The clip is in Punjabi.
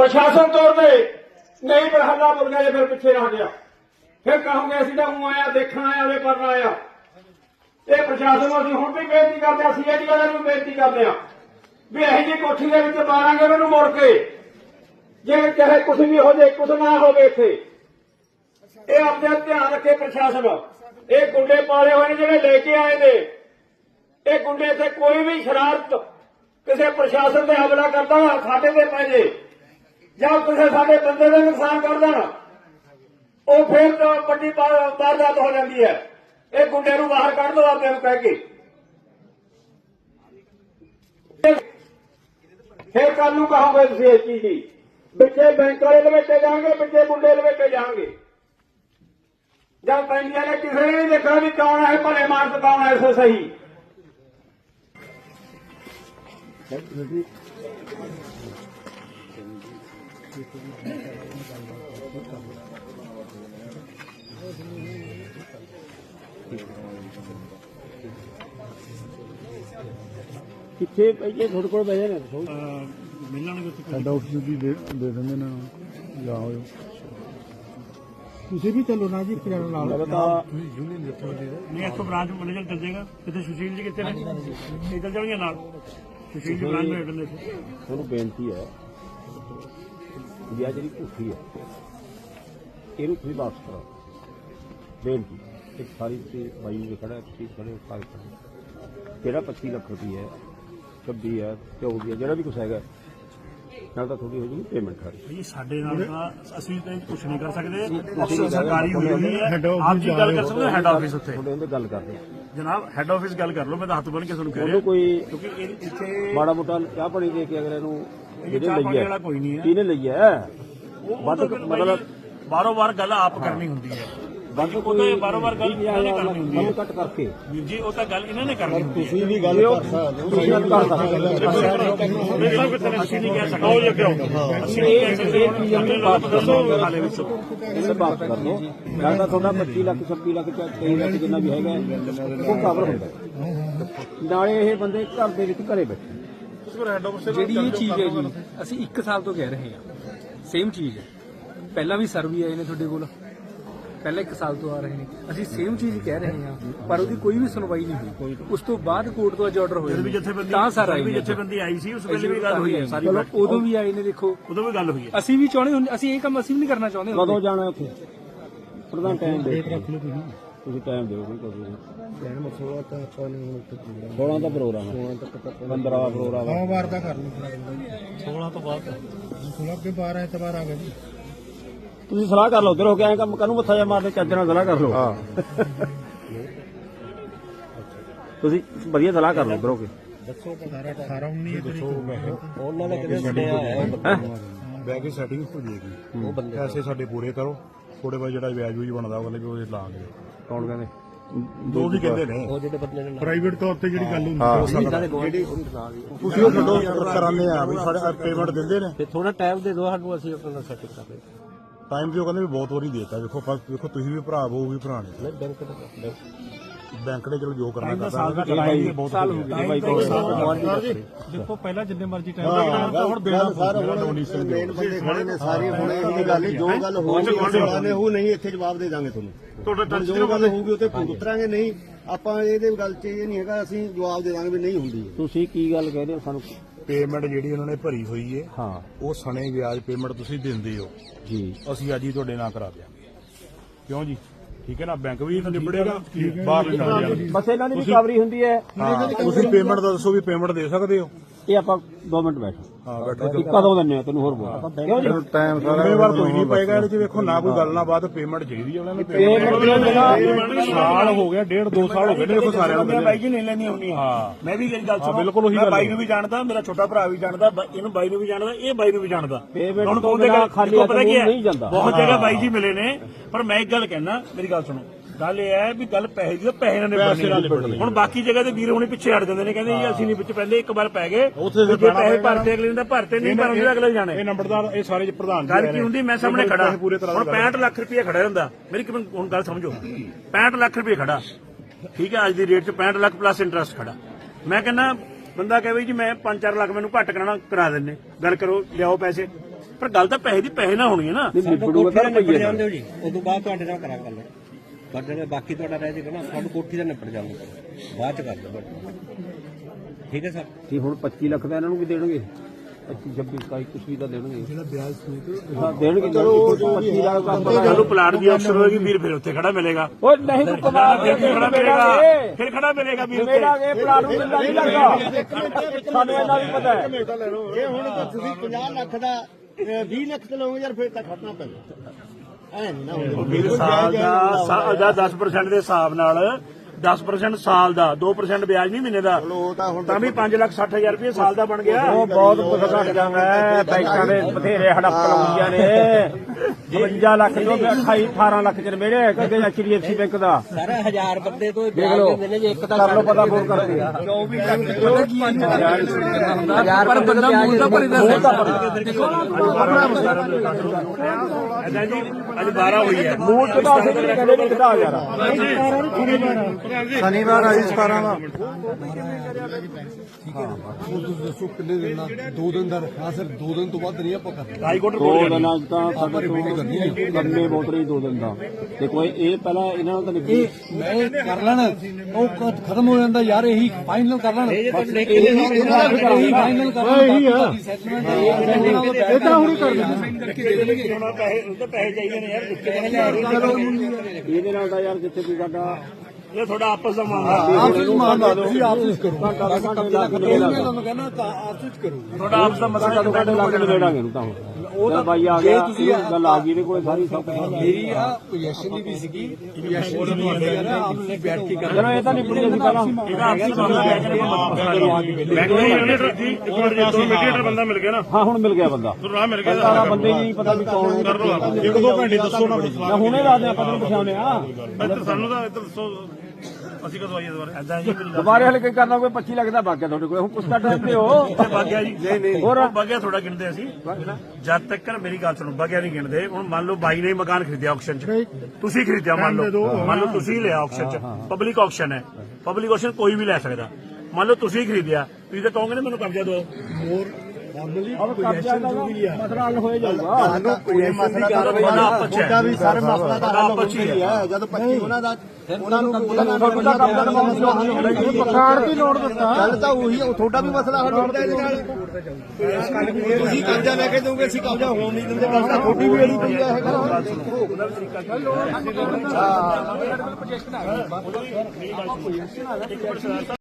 ਪ੍ਰਸ਼ਾਸਨ ਤੌਰ ਤੇ ਨਹੀਂ ਬਰਹਾਲਾ ਬੋਲ ਗਿਆ ਫਿਰ ਪਿੱਛੇ ਰਹਿ ਗਿਆ। ਫਿਰ ਕਹੋਗੇ ਅਸੀਂ ਤਾਂ ਉਹ ਆਇਆ, ਦੇਖਣ ਆਇਆ ਉਹਦੇ ਕਰਨ ਆਇਆ। ਇਹ ਪ੍ਰਸ਼ਾਸਨ ਨੂੰ ਅਸੀਂ ਹੁਣ ਵੀ ਬੇਨਤੀ ਕਰਦੇ ਹਾਂ, ਸੀਆਈਡੀ ਵਾਲਿਆਂ ਨੂੰ ਬੇਨਤੀ ਕਰਦੇ ਹਾਂ ਵੀ ਇਹੋ ਜਿਹੀ ਕੋਠੀ ਦੇ ਵਿੱਚ ਮਾਰਾਂਗੇ ਮੈਨੂੰ ਮੁੜ ਕੇ, ਜੇ ਚਾਹੇ ਕੁਝ ਵੀ ਹੋ ਜਾਏ ਕੁਝ ਨਾ ਹੋਵੇ ਇੱਥੇ। ਇਹ ਆਪਦੇ ਧਿਆਨ ਰੱਖੇ ਪ੍ਰਸ਼ਾਸਨ। ਇਹ ਗੁੰਡੇ ਪਾਲੇ ਹੋਏ ਨੇ ਜਿਹੜੇ ਲੈ ਕੇ ਆਏ ਨੇ। ਇਹ ਗੁੰਡੇ ਤੇ ਕੋਈ ਵੀ ਸ਼ਰਾਰਤ ਕਿਸੇ ਪ੍ਰਸ਼ਾਸਨ ਤੇ ਹਮਲਾ ਕਰਦਾ, ਸਾਡੇ ਤੇ ਪੈ ਜੇ। ਜਾਂ ਕਿਸੇ ਸਾਡੇ ਬੰਦੇ ਦਾ ਨੁਕਸਾਨ ਕਰ ਦੇਣ, ਉਹ ਫਿਰ ਤਾਂ ਵੱਡੀ ਵਾਰਦਾਤ ਹੋ ਜਾਂਦੀ ਹੈ। ਇਹ ਗੁੰਡੇ ਨੂੰ ਬਾਹਰ ਕੱਢ ਦੋ ਆਪੇ ਨੂੰ ਕਹਿ ਕੇ। ਫਿਰ ਕੱਲ ਨੂੰ ਕਹੋਗੇ ਤੁਸੀਂ ਇਹ ਚੀਜ਼ ਦੀ ਵਿੱਚੇ ਬੈਂਕ ਵਾਲੇ ਲਵੇਟੇ ਜਾਣਗੇ ਵਿੱਚੇ ਗੁੰਡੇ ਲਵੇਟੇ ਜਾਣਗੇ। ਜਦ ਪੈਂਦੀਆਂ ਨੇ ਕਿਸੇ ਨੇ ਨਹੀਂ ਦੇਖਣਾ ਵੀ ਕੌਣ ਹੈ ਭਲੇ ਮਾਨਸ, ਕੌਣ ਹੈ ਸੋ ਸਹੀ। ਕਿੱਥੇ ਪਈਏ ਤੁਹਾਡੇ ਕੋਲ ਬੈਠੇ ਨੇ ਮਿਲਣਗੇ ਤੇ ਹੈਡ ਆਫਿਸ ਦੀ ਦੇ ਦੇ ਦਿੰਦੇ ਨੇ ਜਾਂ ਹੋਇਓ ਤੁਸੀਂ ਵੀ ਚੱਲੋ ਨਾ ਜੀ ਕਿਰਨ ਨਾਲ। ਯੂਨੀਅਨ ਜਿੱਥੋਂ ਦੀ ਨਹੀਂ ਇੱਥੋਂ ਬ੍ਰਾਂਚ ਮੈਨੇਜਰ ਚੱਲ ਜਾਏਗਾ ਕਿਤੇ ਸੁਸ਼ੀਲ ਜੀ ਕਿੱਥੇ ਨੇ? ਇਹ ਚੱਲ ਜਾਣਗੇ ਨਾਲ। ਸੁਸ਼ੀਲ ਜੀ ਬ੍ਰਾਂਚ ਮੈਨੇਜਰ ਨੇ ਤੁਹਾਨੂੰ ਬੇਨਤੀ ਹੈ ਵੀ ਆ ਜਿਹੜੀ ਭੁੱਖੀ ਹੈ ਇਹਨੂੰ ਤੁਸੀਂ ਵਾਪਸ ਕਰੋ। ਬੇਨਤੀ ਇੱਕ ਸਾਰੀ ਤੁਸੀਂ ਬਾਈ ਦੇ ਖੜਾ ਹੈ, ਤੁਸੀਂ ਖੜੇ ਹੋ ਸਾਰੇ ਖੜੇ ਜਿਹੜਾ 25 ਲੱਖ ਰੁਪਏ ਹੈ 26 ਹੈ 24 ਹੈ ਜਿਹੜਾ ਵੀ ਕੁਛ ਹੈਗਾ। ਨਾਲ ਤਾਂ ਥੋੜੀ ਹੋ ਜੂਗੀ ਪੇਮੈਂਟ ਖੜੀ ਜੀ ਸਾਡੇ ਨਾਲ ਤਾਂ ਅਸੀਂ ਤਾਂ ਕੁਝ ਨਹੀਂ ਕਰ ਸਕਦੇ। ਅਫਸਰ ਸਰਕਾਰੀ ਹੋਈ ਹੋਈ ਹੈ। ਆਪ ਜੀ ਗੱਲ ਕਰ ਸਕਦੇ ਹੈਡ ਆਫਿਸ ਉੱਤੇ? ਤੁਹਾਡੇ ਉਹਦੇ ਗੱਲ ਕਰਦੇ ਹਾਂ। ਜਨਾਬ ਹੈਡ ਆਫਿਸ ਗੱਲ ਕਰ ਲਓ ਮੈਂ ਤਾਂ ਹੱਥ ਬੰਨ ਕੇ ਤੁਹਾਨੂੰ ਕਹਿ ਉਹਨੂੰ ਰਿਹਾ। ਕੋਈ ਕਿਉਂਕਿ ਇਹ ਇੱਥੇ ਮਾੜਾ ਮੋਟਾ ਚਾਹ ਪਾਣੀ ਦੇ ਕੇ ਅਗਲੇ ਨੂੰ ਇਹ ਜਿਹੜੇ ਚਾਹ ਲਈ ਹੈ। ਕੋਈ ਨਹੀਂ ਹੈ। ਕਿਹਨੇ ਲਈ ਹੈ? ਉਹ ਵੱਧ ਤਾਂ ਮਤਲਬ ਮਤਲਬ ਬਾਰੋ ਬਾਰ ਗੱਲ ਆਪ ਕਰਨੀ ਹੁੰਦੀ ਹੈ। ਵੱਧ ਉਹ ਤਾਂ ਬਾਰੋ ਬਾਰ ਗੱਲ ਇਹਨਾਂ ਨੇ ਕਰਨੀ ਹੁੰਦੀ ਹੈ। ਕੰਮ ਕੱਟ ਕਰਕੇ। ਵੀਰ ਜੀ ਉਹ ਤਾਂ ਗੱਲ ਇਹਨਾਂ ਨੇ ਕਰਨੀ ਹੁੰਦੀ ਹੈ। ਤੁਸੀਂ ਵੀ ਗੱਲ ਕਰ ਸਕਦੇ ਹੋ। ਤੁਸੀਂ ਕਰ ਸਕਦੇ ਅਸੀਂ ਨਹੀਂ ਕਹਿ ਸਕਦੇ। ਉਹ ਲੱਗਿਆ ਅਸੀਂ ਨਹੀਂ ਕਹਿ ਸਕਦੇ। ਇਹ ਚੀਜ਼ ਨੂੰ ਦੱਸੋ ਹਾਲੇ ਵਿੱਚ ਇਹਨੇ ਬਾਤ ਕਰ ਲਓ। ਜਾਂ ਤਾਂ ਤੁਹਾਡਾ 25 ਲੱਖ 26 ਲੱਖ ਜਾਂ 23 ਲੱਖ ਜਿੰਨਾ ਵੀ ਹੈਗਾ ਉਹ ਕਵਰ ਹੁੰਦਾ। ਨਾਲੇ ਇਹ ਬੰਦੇ ਘਰ ਦੇ ਵਿੱਚ ਘਰੇ ਬੈਠੇ। ਜਿਹੜੀ ਇਹ ਚੀਜ਼ ਹੈ ਜੀ ਅਸੀਂ 1 ਸਾਲ ਤੋਂ ਕਹਿ ਰਹੇ ਹਾਂ। ਸੇਮ ਚੀਜ਼ ਹੈ। ਪਹਿਲਾਂ ਵੀ ਸਰ ਵੀ ਆਏ ਨੇ ਤੁਹਾਡੇ ਕੋਲ। ਪਹਿਲਾਂ 1 ਸਾਲ ਤੋਂ ਆ ਰਹੇ ਨੇ। ਅਸੀਂ ਸੇਮ ਚੀਜ਼ ਕਹਿ ਰਹੇ ਹਾਂ ਪਰ ਉਹਦੀ ਕੋਈ ਵੀ ਸੁਣਵਾਈ ਨਹੀਂ ਹੋਈ। ਉਸ ਤੋਂ ਬਾਅਦ ਕੋਰਟ ਤੋਂ ਅੱਜ ਆਰਡਰ ਵੀ ਹੋਇਆ ਜਥੇਬੰਦੀ ਤਾਂ ਸਰ ਨੇ ਜਥੇਬੰਦੀ ਆਈ ਸੀ ਉਸ ਵੇਲੇ ਵੀ ਗੱਲ ਹੋਈ ਹੈ। ਸਾਰੀ ਉਦੋਂ ਵੀ ਆਏ ਨੇ ਦੇਖੋ। ਉਦੋਂ ਵੀ ਗੱਲ ਹੋਈ ਹੈ। ਅਸੀਂ ਵੀ ਚਾਹੁੰਦੇ ਹੁੰਦੇ ਅਸੀਂ ਇਹ ਕੰਮ ਅਸੀਂ ਵੀ ਨਹੀਂ ਕਰਨਾ ਚਾਹੁੰਦੇ ਹੁੰਦੇ। ਕਦੋਂ ਜਾਣਾ ਉੱਥੇ? ਪ੍ਰਧਾਨ ਟਾਈਮ ਦੇ ਤੁਸੀਂ। ਟਾਈਮ ਦਿਓ ਕੋਈ ਕਦੋਂ ਟਾਈਮ 16 ਤਾਂ ਆਪਾਂ ਨੇ ਹੁਣ ਉੱਥੇ 16 ਦਾ ਪ੍ਰੋਗਰਾਮ ਹੈ। 15 ਦਾ ਪ੍ਰੋਗਰਾਮ ਹੈ। ਸੋਮਵਾਰ ਦਾ ਕਰ ਲਓ। 16 ਤੋਂ ਬਾਅਦ। 16 ਕੇ 12 ਐਤਵਾਰ ਆ ਗਏ ਤੁਸੀਂ ਸਲਾਹ ਕਰ ਲਓ ਉਧਰ ਹੋ ਕੇ ਐਂ ਕੰਮ ਕਾਨੂੰ ਮੱਥਾ ਜਾ ਮਾਰਦੇ ਚੱਜ ਨਾਲ ਸਲਾਹ ਕਰ ਲਓ। ਹਾਂ। ਤੁਸੀਂ ਵਧੀਆ ਸਲਾਹ ਕਰ ਲਓ ਉਧਰ ਹੋ ਕੇ। ਦੱਸੋ 18 18 19 ਤਰੀਕ ਉਹਨਾਂ ਨੇ ਕਿਤੇ ਛੱਡਿਆ ਹੈ? ਬਹਿ ਕੇ ਸੈਟਿੰਗ ਹੋ ਜਾਏਗੀ ਉਹ ਬੰਦੇ ਪੈਸੇ ਸਾਡੇ ਪੂਰੇ ਕਰੋ ਥੋੜੇ ਬਹੁਤ ਜਿਹੜਾ ਵਿਆਜ ਵੀ ਬਣਦਾ ਉਹ ਵੀ ਉਹ ਲਾਂਗੇ ਕੌਣ ਕਹਿੰਦੇ? ਜੋ ਵੀ ਕਹਿੰਦੇ ਨੇ। ਉਹ ਜਿਹੜੇ ਬੰਦੇ ਨੇ ਪ੍ਰਾਈਵੇਟ ਤੌਰ ਤੇ ਜਿਹੜੀ ਗੱਲ ਹੁੰਦੀ ਹੈ। ਜਿਹੜੀ ਤੁਸੀਂ ਉਹ ਛੱਡੋ ਕਰਾਉਂਦੇ ਆ ਵੀ ਸਾਡੇ ਪੇਮੈਂਟ ਦਿੰਦੇ ਨੇ। ਤੇ ਥੋੜਾ ਟਾਈਮ ਦੇ ਦਿਓ ਸਾਨੂੰ ਅਸੀਂ ਆਪਣਾ ਸੈਟਿੰਗ ਕਰ ਲਈਏ ਟਾਈਮ ਤੇ ਉਹ ਕਹਿੰਦੇ ਵੀ ਬਹੁਤ ਵਾਰੀ ਦੇਤਾ। ਵੇਖੋ ਆਪਾਂ ਵੇਖੋ ਤੁਸੀਂ ਵੀ ਭਰਾ ਹੋ ਉਹ ਵੀ ਭਰਾ ਨੇ ਨਹੀਂ ਬੈਂਕ ਦਾ ਬੈਂਕ ਨੇ ਚਲੋ ਜੋ ਕਰਨਾ ਸਾਲ ਦਾ ਕਰਦਾ ਟਾਈਮ ਬਹੁਤ ਸਾਲ ਹੋ ਗਏ ਬਾਈ ਕੋਲ ਦੇਖੋ ਪਹਿਲਾਂ ਜਿੰਨੇ ਮਰਜ਼ੀ ਹਾਂ ਹੁਣ ਦੇਣਾ ਸਰ ਹੁਣ ਮੇਨ ਬੰਦੇ ਖੜੇ ਨੇ ਸਾਰੇ ਹੁਣ ਇਹ ਗੱਲ ਨਹੀਂ ਜੋ ਗੱਲ ਹੋਊਗੀ ਉਹਨੇ ਉਹ ਨਹੀਂ ਇੱਥੇ ਜਵਾਬ ਦੇ ਦਾਂਗੇ ਤੁਹਾਨੂੰ। ਤੁਹਾਡਾ ਜੋ ਗੱਲ ਹੋਊਗੀ ਉੱਤੇ ਉਤਰਾਂਗੇ ਨਹੀਂ ਆਪਾਂ ਇਹਦੇ ਗੱਲ 'ਚ ਇਹ ਨਹੀਂ ਹੈਗਾ ਅਸੀਂ ਜਵਾਬ ਦੇ ਦਾਂਗੇ ਵੀ ਨਹੀਂ ਹੁੰਦੀ। ਤੁਸੀਂ ਕੀ ਗੱਲ ਕਹਿ ਰਹੇ ਹੋ ਸਾਨੂੰ? ਪੇਮੈਂਟ ਜਿਹੜੀ ਉਹਨਾਂ ਨੇ ਭਰੀ ਹੋਈ ਏ ਹਾਂ। ਉਹ ਸਣੇ ਵਿਆਜ ਪੇਮੈਂਟ ਤੁਸੀਂ ਦਿੰਦੇ ਹੋ। ਜੀ। ਅਸੀਂ ਅੱਜ ਹੀ ਤੁਹਾਡੇ ਨਾਲ ਕਰਾ ਦਿਆਂਗੇ। ਕਿਉਂ ਜੀ? ਠੀਕ ਹੈ ਨਾ? ਬੈਂਕ ਵੀ ਨਿਬੜੇਗਾ ਬਾਹਰ ਜਾਣਾ ਬਸ ਇਹਨਾਂ ਦੀ ਰਿਕਵਰੀ ਹੁੰਦੀ ਹਾਂ। ਤੁਸੀਂ ਪੇਮੈਂਟ ਦਾ ਦੱਸੋ ਵੀ ਪੇਮੈਂਟ ਦੇ ਸਕਦੇ ਹੋ? ਇਹ ਆਪਾਂ 2 ਮਿੰਟ ਬੈਠੋ। ਹਾਂ ਬੈਠੋ ਕਦੋਂ ਦਿੰਨੇ ਆ ਤੈਨੂੰ ਹੋਰ ਬੋਲ। ਕਿਉਂ ਜੀ? ਟਾਈਮ ਜ਼ਿੰਮੇਵਾਰ ਕੋਈ ਨਹੀਂ ਪਏਗਾ ਇਹਦੇ 'ਚ ਵੇਖੋ ਨਾ ਕੋਈ ਗੱਲ ਨਾ ਬਾਤ ਪੇਮੈਂਟ ਚਾਹੀਦੀ ਹੈ ਉਹਨਾਂ ਨੂੰ। ਪੇਮੈਂਟ ਦੀਆਂ ਜਗ੍ਹਾ ਸਾਲ ਹੋ ਗਿਆ ਡੇਢ ਦੋ ਸਾਲ ਹੋ ਗਏ ਨੇ ਦੇਖੋ ਸਾਰਿਆਂ ਨੂੰ ਬਾਈ ਜੀ ਨਹੀਂ ਲੈਣੀ ਹੁੰਦੀ ਹਾਂ। ਮੈਂ ਵੀ ਇਹ ਗੱਲ ਸੁਣੋ ਬਿਲਕੁਲ ਉਹੀ ਮੈਂ ਗੱਲ ਬਾਈ ਹੈ। ਨੂੰ ਵੀ ਜਾਣਦਾ ਮੇਰਾ ਛੋਟਾ ਭਰਾ ਵੀ ਜਾਣਦਾ ਬ- ਇਹਨੂੰ ਬਾਈ ਨੂੰ ਵੀ ਜਾਣਦਾ ਇਹ ਬਾਈ ਨੂੰ ਵੀ ਜਾਣਦਾ। Payment ਹੁਣ ਤੋਂ ਬਿਨਾਂ ਖਾਲੀ ਦੇਖੋ ਹੱਥ ਪਤਾ ਕੀ ਹੈ? ਨਹੀਂ ਜਾਂਦਾ। ਬਹੁਤ ਜਗ੍ਹਾ ਬਾਈ ਜੀ ਮਿਲੇ ਨੇ ਪਰ ਮੈਂ ਇੱਕ ਗੱਲ ਕਹਿਣਾ ਮੇਰੀ ਗੱਲ ਸੁਣੋ। ਗੱਲ ਇਹ ਹੈ ਵੀ ਗੱਲ ਪੈਸੇ ਦੀ ਤਾਂ ਪੈਸੇ ਨਾਲ ਪੈਸੇ ਨਾਲ ਨਿਬੜਨੀ ਨਿਬੜਨੀ। ਹੁਣ ਬਾਕੀ ਜਗ੍ਹਾ ਤੇ ਵੀਰ ਹੁਣੇ ਪਿੱਛੇ ਹਟ ਜਾਂਦੇ ਨੇ ਕਹਿੰਦੇ ਜੀ ਅਸੀਂ ਨਹੀਂ ਵਿੱਚ ਪਹਿਲੇ ਇੱਕ ਵਾਰ ਪੈ ਗਏ। ਉੱਥੇ ਜੇ ਫਿਰ ਪੈਸੇ ਭਰਤੇ ਅਗਲੇ ਨੇ ਤਾਂ ਭਰਤੇ ਨਹੀਂ ਭਰਦੇ ਅਗਲੇ ਜਾਣੇ। ਇਹ ਨੰਬਰਦਾਰ ਇਹ ਸਾਰੇ ਪ੍ਰਧਾਨ ਜੀ ਗੱਲ ਕੀ ਨੇ। ਹੁੰਦੀ? ਮੈਂ ਸਾਹਮਣੇ ਖੜਾ। ਪੈਸੇ ਪੂਰੇ ਤਰ੍ਹਾਂ ਹੁਣ ਦਾ 65 ਲੱਖ ਰੁਪਏ ਖੜਾ ਹੁੰਦਾ ਮੇਰੀ ਕਿਵੇਂ ਹੁਣ ਗੱਲ ਸਮਝੋ। 65 ਲੱਖ ਰੁਪਏ ਖੜਾ। ਠੀਕ ਹੈ ਅੱਜ ਦੀ ਰੇਟ 'ਚ 65 ਲੱਖ ਪਲੱਸ ਇੰਟਰਸਟ ਖੜਾ। ਮੈਂ ਕਹਿੰਦਾ ਬੰਦਾ ਕਹੇ ਵੀ ਜੀ ਮੈਂ 5-4 ਲੱਖ ਮੈਨੂੰ ਘੱਟ ਕਰਾਣਾ ਕਰਾ ਦਿੰਨੇ। ਗੱਲ ਕਰੋ ਲਿਆਓ ਪੈਸੇ। ਪਰ ਗੱਲ ਤਾਂ ਪੈਸੇ ਦੀ ਪੈਸੇ ਨਾਲ ਹੋਣੀ ਹੈ ਨਾ। ਨਿਬੜੂਗਾ ਤਾਂ ਰੁਪਈਏ ਨਾਲ ਜਾਂਦੇ ਹੋ ਜੀ। ਉਦੋਂ ਬਾਅਦ ਤੁਹਾਡੇ ਨਾਲ ਕਰਾਂ ਗੱਲ। ਤੁਹਾਡੇ ਨਾਲ ਬਾਕੀ ਤੁਹਾਡਾ ਰਹਿ ਜਾਏਗਾ ਨਾ ਤੁਹਾਨੂੰ ਕੋਠੀ ਦਾ ਨਿਪਟ ਜਾਊਗਾ। ਬਾਅਦ ਚ ਕਰ ਦਿਓ ਠੀਕ ਹੈ ਸਰ? ਕੀ ਹੁਣ 25 ਲੱਖ ਦਾ ਇਹਨਾਂ ਨੂੰ ਵੀ ਦੇਣਗੇ? 25 26 27 ਕੁਛ ਵੀ ਤਾਂ ਦੇਣਗੇ। ਜਿਹੜਾ ਵਿਆਜ ਸੂਤ ਹਾਂ ਦੇਣਗੇ ਚਲੋ 25 ਲੱਖ ਦਾ ਜਦੋਂ ਪਲਾਟ ਦੀ ਆਕਸ਼ਨ ਹੋਏਗੀ ਵੀਰ ਫਿਰ ਉੱਥੇ ਖੜਾ ਮਿਲੇਗਾ। ਓਏ ਨਹੀਂ ਤੂੰ ਕਮਾਲ ਫਿਰ ਖੜਾ ਮਿਲੇਗਾ ਫਿਰ ਖੜਾ ਮਿਲੇਗਾ ਵੀਰ ਉੱਥੇ। ਮੇਰਾ ਇਹ ਪਲਾਟ ਨੂੰ ਮਿਲਦਾ ਨਹੀਂ ਲੱਗਦਾ ਸਾਨੂੰ ਇਹਨਾਂ ਵੀ ਪਤਾ ਹੈ। ਇਹ ਹੁਣ ਤਾਂ ਤੁਸੀਂ 50 ਲੱਖ ਦਾ ਅਹ 20 ਲੱਖ ਤੇ ਲਓਗੇ ਯਾਰ ਫਿਰ ਤਾਂ ਖਤਨਾ ਪੈਂਦਾ ਐ ਨਹੀਂ ਨਾ ਹੁੰਦੇ ਵੀਰ ਸਾਲ ਦਾ ਸਾਲ ਦਾ 10% ਦੇ ਹਿਸਾਬ ਨਾਲ 10% ਸਾਲ ਦਾ 2% ਵਿਆਜ ਨਹੀਂ ਮਹੀਨੇ ਦਾ। ਉਹ ਤਾਂ ਵੀ 5 ਲੱਖ 60 ਹਜ਼ਾਰ ਰੁਪਏ ਸਾਲ ਦਾ ਬਣ ਗਿਆ। ਬਹੁਤ ਕੁਝ ਘਟ ਜਾਂਦਾ ਹੈ ਬੈਂਕਾਂ ਦੇ ਬਥੇਰੇ ਹੜੱਪ ਲਾਉਂਦੀਆਂ ਨੇ। 52 ਲੱਖ ਤੋਂ 28 18 ਲੱਖ ਚ ਮੇਰੇ ਕਦੇ ਐਚਡੀਐਫਸੀ ਬੈਂਕ ਦਾ। ਸਾਰੇ ਹਜ਼ਾਰ ਬੰਦੇ ਤੋਂ ਦੇਖ ਲਓ ਦਿੰਦੇ ਨੇ ਜੇ ਇੱਕ ਦਾ ਕਰ ਲਓ ਪਤਾ ਫੋਨ ਕਰਕੇ ਪਰ ਬੰਦਾ ਮੂਲ ਦਾ ਭਰੀਦਾ ਐਦਾਂ ਜੀ ਅੱਜ 12 ਹੋਈ ਹੈ ਮੂਲ ਚ ਤਾਂ ਅਸੀਂ ਨਹੀਂ ਕਿਦਾ ਯਾਰ ਸ਼ਨੀਵਾਰ ਆਈ 17 ਦਾ। ਦੱਸੋ ਕਿੰਨੇ ਦਿਨ ਦਾ ਦੋ ਦਿਨ ਦਾ ਰੱਖਣਾ ਸਿਰ ਦੋ ਦਿਨ ਤੋਂ ਵੱਧ ਨਹੀਂ ਆਪਾਂ ਕਰਦੇ। ਹਾਈ ਕੋਰਟ ਦੋ ਕੋਲ ਦਿਨਾਂ 'ਚ ਤਾਂ ਸਾਡੇ ਤੋਂ ਲੰਮੇ ਮੋਤਰੀ ਦੋ ਦਿਨ ਦਾ। ਤੇ ਕੋਈ ਇਹ ਪਹਿਲਾਂ ਇਹਨਾਂ ਨੂੰ ਤਾਂ ਨਿਬੜੀ ਮੈਂ ਕਰ ਲੈਣ ਉਹ ਕ- ਖਤਮ ਹੋ ਜਾਂਦਾ ਯਾਰ ਇਹੀ ਫਾਈਨਲ ਕਰ ਲੈਣ। ਇਹੀ ਫਾਈਨਲ ਕਰ ਲੈਣ। ਇਹੀ ਆ। ਇਹ ਤਾਂ ਹੁਣੀ ਕਰ ਪੈਸੇ ਉਹ ਤਾਂ ਪੈਸੇ ਚਾਹੀਦੇ ਨੇ ਯਾਰ ਇਹਦੇ ਨਾਲ ਤਾਂ ਯਾਰ ਜਿੱਥੇ ਵੀ ਸਾਡਾ ਇਹ ਤੁਹਾਡਾ ਆਪਸ ਦਾ ਮਾਮਲਾ। ਆਪ ਵਿੱਚ ਮਾਨ ਲਾ ਤੁਸੀਂ ਆਪ ਵਿੱਚ ਕਰੋ। ਘੰਟਾ ਦਾ ਘੰਟੇ ਮੈਂ ਲੱਗ ਤੁਹਾਨੂੰ ਕਹਿੰਦਾ ਤਾਂ ਆਪ ਵਿੱਚ ਕਰੋ। ਤੁਹਾਡਾ ਆਪਸ ਦਾ ਮਸਲਾ ਘੰਟੇ ਲੱਗ ਨਵੇੜਾਂਗੇ ਇਹਨੂੰ ਤਾਂ ਹੁਣ। ਉਹ ਤਾਂ ਬਾਈ ਆ ਗਿਆ ਤੁਸੀਂ ਇਹ ਗੱਲ ਆ ਗਈ ਇਹਦੇ ਕੋਲੇ ਸਾਰੀ ਸਭ ਮੇਰੀ ਆ ਪੋਜੀਸ਼ਨ ਦੀ ਵੀ ਸੀਗੀ ਪੋਜੀਸ਼ਨ ਦੀ ਹੈ ਨਾ ਆਪ ਨੇ ਬੈਠ ਕੇ ਕਰ ਚਲੋ ਇਹ ਤਾਂ ਨਿਬੜੀ ਅਸੀਂ ਪਹਿਲਾਂ ਇਹਦਾ ਆਪਸੀ ਮਾਮਲਾ ਹੈ ਕਿ ਮੈਂ ਕੋਈ ਯੂਨਿਟ ਜੀ ਇੱਕ ਮਿੰਟ ਜੀ ਦੋ ਮੀਡੀਏਟਰ ਬੰਦਾ ਮਿਲ ਗਿਆ ਨਾ। ਹਾਂ ਹੁਣ ਮਿਲ ਗਿਆ ਬੰਦਾ। ਤੁਹਾਨੂੰ ਰਾਹ ਮਿਲ ਗਿਆ। ਸਾਰਾ ਬੰਦੇ ਨਹੀਂ ਪਤਾ ਵੀ ਕੌਣ ਕਰ ਆਪ ਇੱਕ ਦੋ ਘੰਟੇ ਦੱਸੋ ਨਾ। ਹੁਣੇ ਦੱਸਦੇ ਆਪਾਂ ਤੈਨੂੰ ਪਛਾਣਿਆ। ਆ ਇੱਧਰ ਸਾਨੂੰ ਤਾਂ ਇੱਧਰ ਦੱਸੋ। ਅਸੀਂ ਕਦੋਂ ਆਈਏ ਦੁਬਾਰਾ? ਐਦਾਂ ਜੀ। ਮੇਰੀ ਦੁਬਾਰੇ ਹਲੇ ਕੀ ਕਰਨਾ ਕੋਈ 25 ਲੱਖ ਦਾ ਤੁਹਾਡੇ ਕੋਲ। ਹੁਣ ਕੁਛ ਤਾਂ ਟਾਈਮ ਤੇ ਹੋ। ਬਾਗਿਆ ਜੀ। ਨਹੀਂ ਨਹੀਂ। ਹੋਰ ਬਾਗਿਆ ਥੋੜਾ ਗਿਣਦੇ ਅਸੀਂ। ਜਦ ਤੱਕ ਮੇਰੀ ਗੱਲ ਸੁਣੋ ਬਾਗਿਆ ਨਹੀਂ ਗਿਣਦੇ। ਹੁਣ ਮੰਨ ਲਓ ਬਾਈ ਨੇ ਮਕਾਨ ਖਰੀਦਿਆ ਆਕਸ਼ਨ 'ਚ। ਤੁਸੀਂ ਖਰੀਦਿਆ ਮੰਨ ਲਓ। ਮੰਨ ਲਓ ਤੁਸੀਂ ਲਿਆ ਆਕਸ਼ਨ 'ਚ। ਪਬਲਿਕ ਆਕਸ਼ਨ ਹੈ। ਪਬਲਿਕ ਆਕਸ਼ਨ ਕੋਈ ਵੀ ਲੈ ਸਕਦਾ। ਮੰਨ ਲਓ ਤੁਸੀਂ ਖਰੀਦਿਆ। ਤੁਸੀਂ ਤਾਂ ਕਹੋਗੇ ਨਾ ਮੈਨੂੰ ਕਬਜ਼ਾ ਦਿਓ। ਅਬ ਕਬਜ਼ਾ ਦਾ ਮਸਲਾ ਹੱਲ ਹੋਏ ਜਾਊਗਾ। ਸਾਨੂੰ ਕੋਈ ਮਸਲਾ ਤੁਹਾਡਾ ਹੈ। ਵੀ ਸਾਰੇ ਮਸਲਾ ਤਾਂ ਹੱਲ ਹੀ ਹੈ। ਜਦੋਂ 25 ਉਹਨਾਂ ਦਾ ਉਹਨਾਂ ਨੂੰ ਉਹਨਾਂ ਦਾ ਦਾ ਮਸਲਾ ਹੱਲ ਹੀ ਨਹੀਂ ਪਛਾਣ ਦੀ ਲੋੜ ਦਿੱਤਾ ਗੱਲ ਤਾਂ ਉਹੀ ਹੈ ਤੁਹਾਡਾ ਵੀ ਮਸਲਾ ਹੱਲ ਹੁੰਦਾ ਇਹਦੇ ਨਾਲ। ਤੁਸੀਂ ਕਬਜ਼ਾ ਲੈ ਕੇ ਦੋਗੇ ਅਸੀਂ ਕਬਜ਼ਾ ਹੋਣ ਨਹੀਂ ਦਿੰਦੇ ਗੱਲ ਤਾਂ ਤੁਹਾਡੀ ਵੀ ਇਹੀ ਪਈ ਹੈ ਇਹ ਗੱਲ